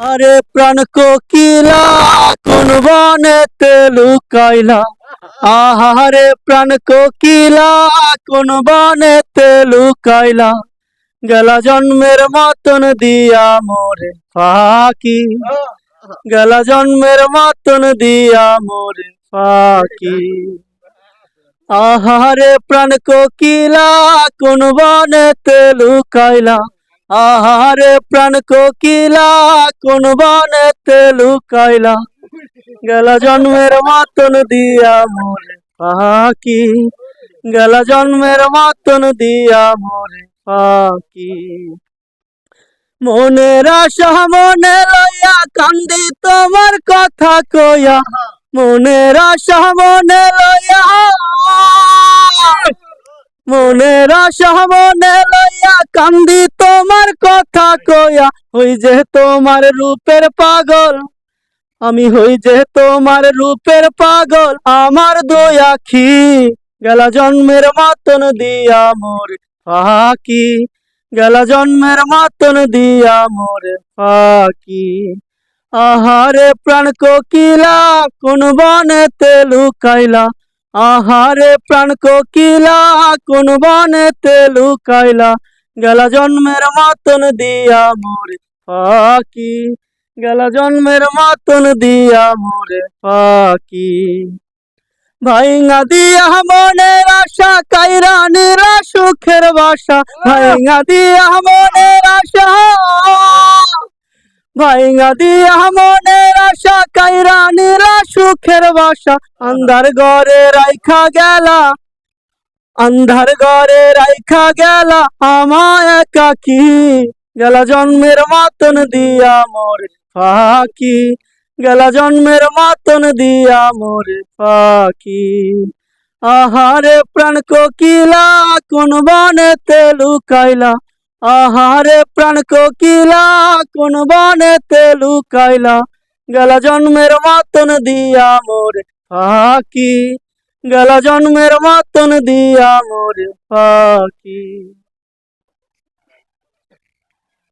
আরে প্রাণ কোকিলা, কোন বনেতে লুকাইলা। আহারে প্রাণ কোকিলা, কোন বনেতে লুকাইলা। গেলা জন্মের মতন দিয়া মোরে ফাঁকি। গেলা জন্মের মতন দিয়া মোরে ফাঁকি। আহারে প্রাণ কোকিলা, কোন বনেতে লুকাইলা। আহারে প্রাণ কোকিলা, কোন বনেতে লুকাইলা গেলা জন্মের মতন দিয়া মোরে পাখি। গেলা জন্মের মতন দিয়া মোরে পাখি। মনের আশা মনে লইয়া কান্দি তোমার কথা কইয়া। মনের আশা মনে লইয়া। মনের আশা মনে লইয়া কান্দি তোমার কথা কয়া হই যে তোমার রূপের পাগল। আমি, হই যে তোমার রূপের পাগল, আমার দুই আখি গেলা জন্মের মতন দিয়া মোর ফাঁকি। গেলা জন্মের মতন দিয়া মোর ফাঁকি। আহারে প্রাণ কোকিলা, কোন বনেতে লুকাইলা। আহারে প্রাণ কোকিলা, কোন বনেতে লুকাইলা। গেলা জন্মের মতন দিয়া মোর ফাঁকি গেলা জন্মের মতন দিয়া মোরে পাকি ভাইঙ্গা দিয়া মনের আশা, কাইরা নিরা সুখের বাসা। ভাইঙ্গা দিয়া মনের আশা। ভাইঙ্গা দিয়া মনের আশা, কাইরা নিরা সুখের বাসা। আন্ধার ঘরে রাইখা গেলা আন্ধার ঘরে রাইখা গেলা আমায় একাকি। গেলা জন্মের মতন দিয়া মোর ফাঁকি। গেলা জন্মের মতন দিয়া মোর পাখি আহারে প্রাণ কোকিলা, কোন বনেতে লুকাইলা। আহারে প্রাণ কোকিলা, কোন বনেতে লুকাইলা। গেলা জন্মের মতন দিয়া মোর পাখি গেলা জন্মের মতন দিয়া মোর পাখি।